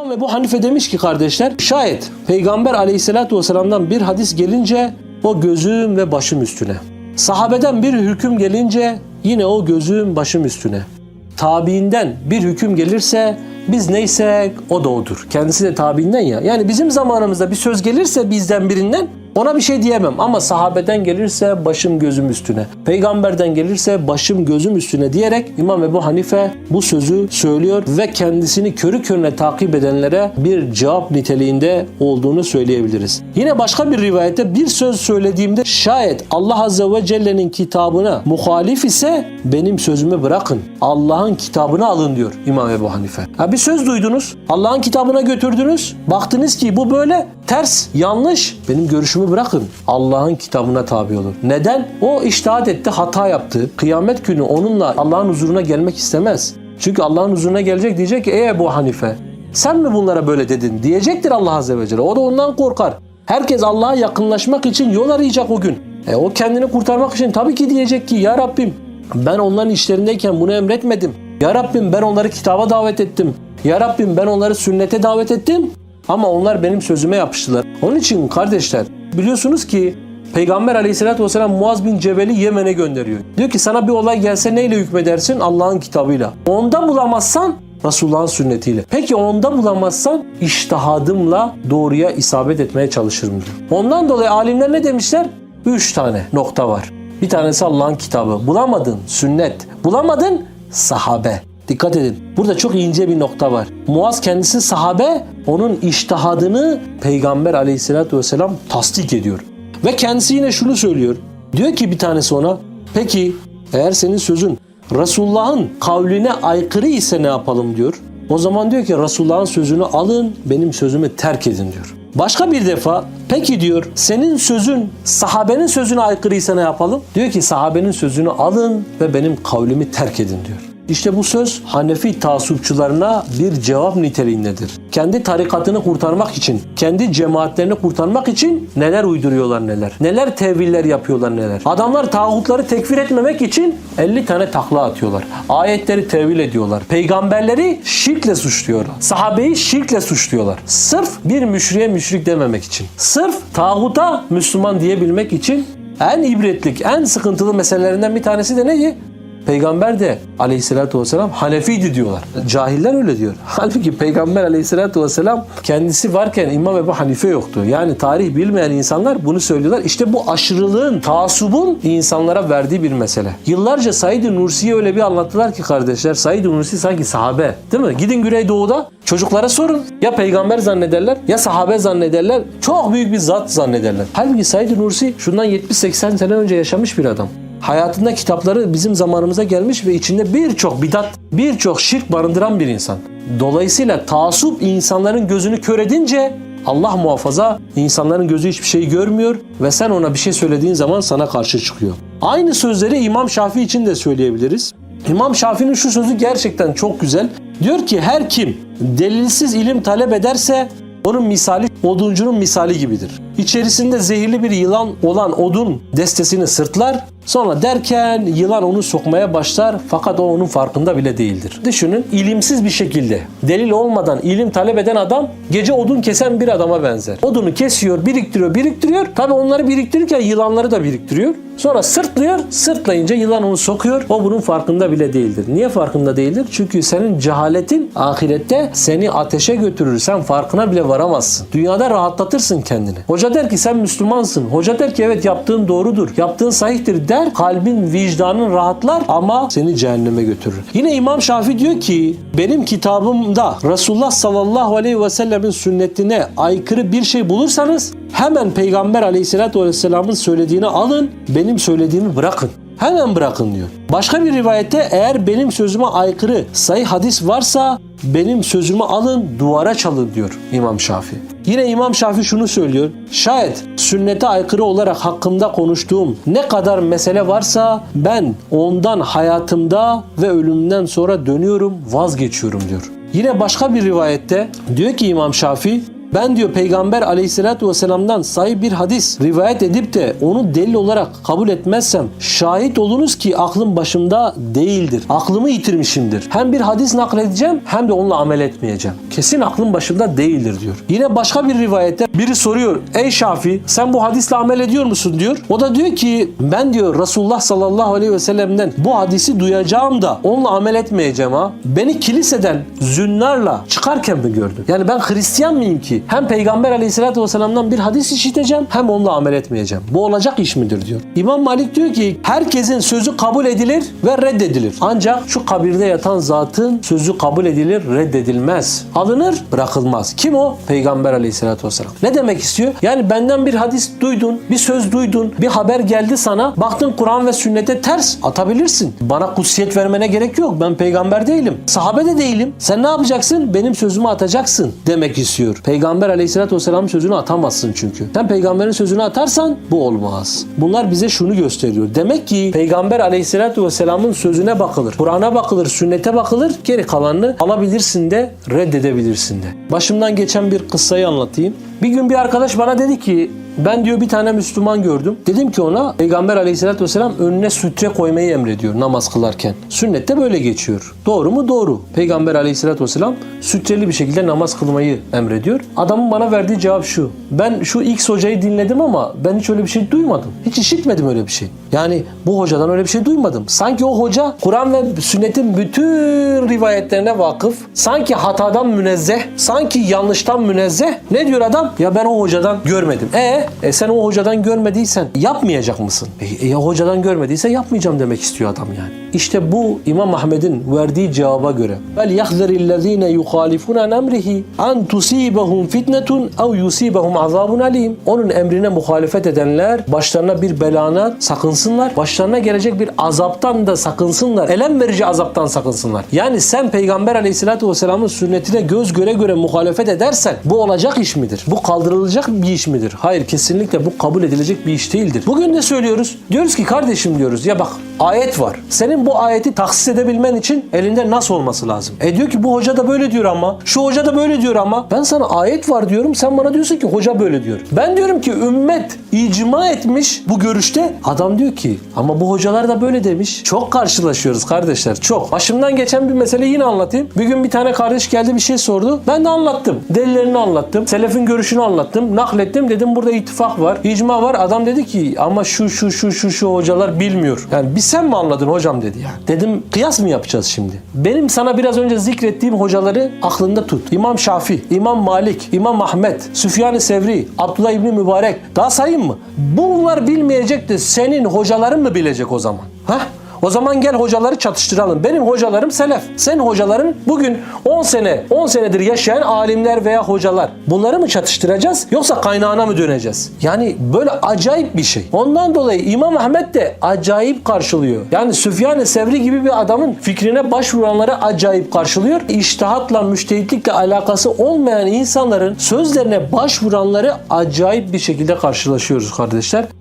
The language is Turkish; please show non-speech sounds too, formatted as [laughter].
İmam Ebu Hanife demiş ki kardeşler şayet Peygamber aleyhissalatü vesselam'dan bir hadis gelince o gözüm ve başım üstüne. Sahabeden bir hüküm gelince yine o gözüm başım üstüne. Tabiinden bir hüküm gelirse biz neysek o da odur. Kendisi de tabiinden ya. Yani bizim zamanımızda bir söz gelirse bizden birinden ona bir şey diyemem ama sahabeden gelirse başım gözüm üstüne. Peygamberden gelirse başım gözüm üstüne diyerek İmam Ebu Hanife bu sözü söylüyor ve kendisini körü körüne takip edenlere bir cevap niteliğinde olduğunu söyleyebiliriz. Yine başka bir rivayette bir söz söylediğimde şayet Allah Azze ve Celle'nin kitabına muhalif ise benim sözümü bırakın. Allah'ın kitabını alın diyor İmam Ebu Hanife. Ha bir söz duydunuz. Allah'ın kitabına götürdünüz. Baktınız ki bu böyle ters, yanlış. Benim görüşümü bırakın. Allah'ın kitabına tabi olun. Neden? O iştahat etti, hata yaptı. Kıyamet günü onunla Allah'ın huzuruna gelmek istemez. Çünkü Allah'ın huzuruna gelecek diyecek ki ey Ebu Hanife sen mi bunlara böyle dedin diyecektir Allah Azze ve Celle. O da ondan korkar. Herkes Allah'a yakınlaşmak için yol arayacak o gün. E o kendini kurtarmak için tabii ki diyecek ki ya Rabbim ben onların işlerindeyken bunu emretmedim. Ya Rabbim ben onları kitaba davet ettim. Ya Rabbim ben onları sünnete davet ettim. Ama onlar benim sözüme yapıştılar. Onun için kardeşler biliyorsunuz ki Peygamber aleyhissalatü vesselam Muaz bin Cebel'i Yemen'e gönderiyor. Diyor ki sana bir olay gelse neyle hükmedersin? Allah'ın kitabıyla. Onda bulamazsan Resulullah'ın sünnetiyle. Peki onda bulamazsan iştihadımla doğruya isabet etmeye çalışırım diyor. Ondan dolayı alimler ne demişler? Üç tane nokta var. Bir tanesi Allah'ın kitabı. Bulamadın sünnet. Bulamadın sahabe. Dikkat edin. Burada çok ince bir nokta var. Muaz kendisi sahabe, onun iştihadını Peygamber aleyhissalatü vesselam tasdik ediyor. Ve kendisi yine şunu söylüyor. Diyor ki bir tanesi ona, peki eğer senin sözün Resulullah'ın kavline aykırı ise ne yapalım diyor. O zaman diyor ki Resulullah'ın sözünü alın, benim sözümü terk edin diyor. Başka bir defa peki diyor senin sözün sahabenin sözüne aykırıysa ne yapalım? Diyor ki sahabenin sözünü alın ve benim kavlimi terk edin diyor. İşte bu söz Hanefi tasupçularına bir cevap niteliğindedir. Kendi tarikatını kurtarmak için, kendi cemaatlerini kurtarmak için neler uyduruyorlar neler. Neler teviller yapıyorlar neler. Adamlar tağutları tekfir etmemek için 50 tane takla atıyorlar. Ayetleri tevil ediyorlar. Peygamberleri şirkle suçluyorlar. Sahabeyi şirkle suçluyorlar. Sırf bir müşriye müşrik dememek için. Sırf tağuta Müslüman diyebilmek için en ibretlik, en sıkıntılı meselelerinden bir tanesi de neydi? Peygamber de aleyhissalatü vesselam Hanefiydi diyorlar. Cahiller öyle diyor. [laughs] Halbuki Peygamber aleyhissalatü vesselam kendisi varken İmam Ebu Hanife yoktu. Yani tarih bilmeyen insanlar bunu söylüyorlar. İşte bu aşırılığın, taasubun insanlara verdiği bir mesele. Yıllarca Said-i Nursi'ye öyle bir anlattılar ki kardeşler. Said-i Nursi sanki sahabe. Değil mi? Gidin Güneydoğu'da çocuklara sorun. Ya peygamber zannederler ya sahabe zannederler. Çok büyük bir zat zannederler. Halbuki Said-i Nursi şundan 70-80 sene önce yaşamış bir adam hayatında kitapları bizim zamanımıza gelmiş ve içinde birçok bidat, birçok şirk barındıran bir insan. Dolayısıyla taasup insanların gözünü kör edince Allah muhafaza insanların gözü hiçbir şey görmüyor ve sen ona bir şey söylediğin zaman sana karşı çıkıyor. Aynı sözleri İmam Şafii için de söyleyebiliriz. İmam Şafii'nin şu sözü gerçekten çok güzel. Diyor ki her kim delilsiz ilim talep ederse onun misali oduncunun misali gibidir. İçerisinde zehirli bir yılan olan odun destesini sırtlar. Sonra derken yılan onu sokmaya başlar fakat o onun farkında bile değildir. Düşünün ilimsiz bir şekilde delil olmadan ilim talep eden adam gece odun kesen bir adama benzer. Odunu kesiyor, biriktiriyor, biriktiriyor. Tabi onları biriktirirken yılanları da biriktiriyor. Sonra sırtlıyor, sırtlayınca yılan onu sokuyor. O bunun farkında bile değildir. Niye farkında değildir? Çünkü senin cehaletin ahirette seni ateşe götürür. Sen farkına bile varamazsın. Dünyada rahatlatırsın kendini. Hoca der ki sen Müslümansın. Hoca der ki evet yaptığın doğrudur. Yaptığın sahihtir der. Kalbin, vicdanın rahatlar ama seni cehenneme götürür. Yine İmam Şafii diyor ki benim kitabımda Resulullah sallallahu aleyhi ve sellemin sünnetine aykırı bir şey bulursanız hemen Peygamber aleyhissalatü vesselamın söylediğini alın, benim söylediğimi bırakın. Hemen bırakın diyor. Başka bir rivayette eğer benim sözüme aykırı sayı hadis varsa benim sözümü alın duvara çalın diyor İmam Şafii. Yine İmam Şafii şunu söylüyor. Şayet sünnete aykırı olarak hakkında konuştuğum ne kadar mesele varsa ben ondan hayatımda ve ölümden sonra dönüyorum vazgeçiyorum diyor. Yine başka bir rivayette diyor ki İmam Şafii ben diyor Peygamber aleyhissalatü vesselam'dan sayı bir hadis rivayet edip de onu delil olarak kabul etmezsem şahit olunuz ki aklım başımda değildir. Aklımı yitirmişimdir. Hem bir hadis nakledeceğim hem de onunla amel etmeyeceğim. Kesin aklın başında değildir diyor. Yine başka bir rivayette biri soruyor. Ey Şafi sen bu hadisle amel ediyor musun diyor. O da diyor ki ben diyor Resulullah sallallahu aleyhi ve sellem'den bu hadisi duyacağım da onunla amel etmeyeceğim ha. Beni kiliseden zünnarla çıkarken mi gördün? Yani ben Hristiyan mıyım ki? Hem Peygamber aleyhissalatü vesselam'dan bir hadis işiteceğim hem onunla amel etmeyeceğim. Bu olacak iş midir diyor. İmam Malik diyor ki herkesin sözü kabul edilir ve reddedilir. Ancak şu kabirde yatan zatın sözü kabul edilir, reddedilmez. Alınır, bırakılmaz. Kim o? Peygamber aleyhissalatü vesselam. Ne demek istiyor? Yani benden bir hadis duydun, bir söz duydun, bir haber geldi sana. Baktın Kur'an ve sünnete ters atabilirsin. Bana kutsiyet vermene gerek yok. Ben peygamber değilim. Sahabe de değilim. Sen ne yapacaksın? Benim sözümü atacaksın demek istiyor. Peygamber aleyhissalatü vesselamın sözünü atamazsın çünkü. Sen peygamberin sözünü atarsan bu olmaz. Bunlar bize şunu gösteriyor. Demek ki peygamber aleyhissalatü vesselamın sözüne bakılır. Kur'an'a bakılır, sünnete bakılır. Geri kalanını alabilirsin de reddedebilirsin de. Başımdan geçen bir kıssayı anlatayım. Bir gün bir arkadaş bana dedi ki ben diyor bir tane Müslüman gördüm. Dedim ki ona Peygamber aleyhissalatü vesselam önüne sütre koymayı emrediyor namaz kılarken. Sünnette böyle geçiyor. Doğru mu? Doğru. Peygamber aleyhissalatü vesselam sütreli bir şekilde namaz kılmayı emrediyor. Adamın bana verdiği cevap şu. Ben şu X hocayı dinledim ama ben hiç öyle bir şey duymadım. Hiç işitmedim öyle bir şey. Yani bu hocadan öyle bir şey duymadım. Sanki o hoca Kur'an ve sünnetin bütün rivayetlerine vakıf. Sanki hatadan münezzeh. Sanki yanlıştan münezzeh. Ne diyor adam? Ya ben o hocadan görmedim. E, e sen o hocadan görmediysen yapmayacak mısın? E, e, hocadan görmediyse yapmayacağım demek istiyor adam yani. İşte bu İmam Ahmed'in verdiği cevaba göre. Vel yahzarillezine yuhalifun an emrihi an tusibahum fitnetun ev yusibahum azabun alim. Onun emrine muhalefet edenler başlarına bir belana sakınsınlar. Başlarına gelecek bir azaptan da sakınsınlar. Elem verici azaptan sakınsınlar. Yani sen Peygamber aleyhissalatü vesselamın sünnetine göz göre göre muhalefet edersen bu olacak iş midir? Bu kaldırılacak bir iş midir? Hayır kesinlikle bu kabul edilecek bir iş değildir. Bugün de söylüyoruz. Diyoruz ki kardeşim diyoruz ya bak ayet var. Senin bu ayeti taksis edebilmen için elinde nasıl olması lazım? E diyor ki bu hoca da böyle diyor ama şu hoca da böyle diyor ama ben sana ayet var diyorum sen bana diyorsun ki hoca böyle diyor. Ben diyorum ki ümmet icma etmiş bu görüşte. Adam diyor ki ama bu hocalar da böyle demiş. Çok karşılaşıyoruz kardeşler çok. Başımdan geçen bir mesele yine anlatayım. Bir gün bir tane kardeş geldi bir şey sordu. Ben de anlattım. Delillerini anlattım. Selefin görüşünü anlattım. Naklettim. Dedim burada ittifak var. icma var. Adam dedi ki ama şu şu şu şu şu hocalar bilmiyor. Yani bir sen mi anladın hocam dedi ya. Dedim kıyas mı yapacağız şimdi? Benim sana biraz önce zikrettiğim hocaları aklında tut. İmam Şafi, İmam Malik, İmam Ahmet, Süfyan-ı Sevri, Abdullah İbni Mübarek. Daha sayayım mı? Bunlar bilmeyecek de senin hocaların mı bilecek o zaman? Hah? O zaman gel hocaları çatıştıralım. Benim hocalarım selef. Senin hocaların bugün 10 sene, 10 senedir yaşayan alimler veya hocalar. Bunları mı çatıştıracağız yoksa kaynağına mı döneceğiz? Yani böyle acayip bir şey. Ondan dolayı İmam Ahmet de acayip karşılıyor. Yani Süfyan-ı Sevri gibi bir adamın fikrine başvuranları acayip karşılıyor. İştihatla, müştehitlikle alakası olmayan insanların sözlerine başvuranları acayip bir şekilde karşılaşıyoruz kardeşler.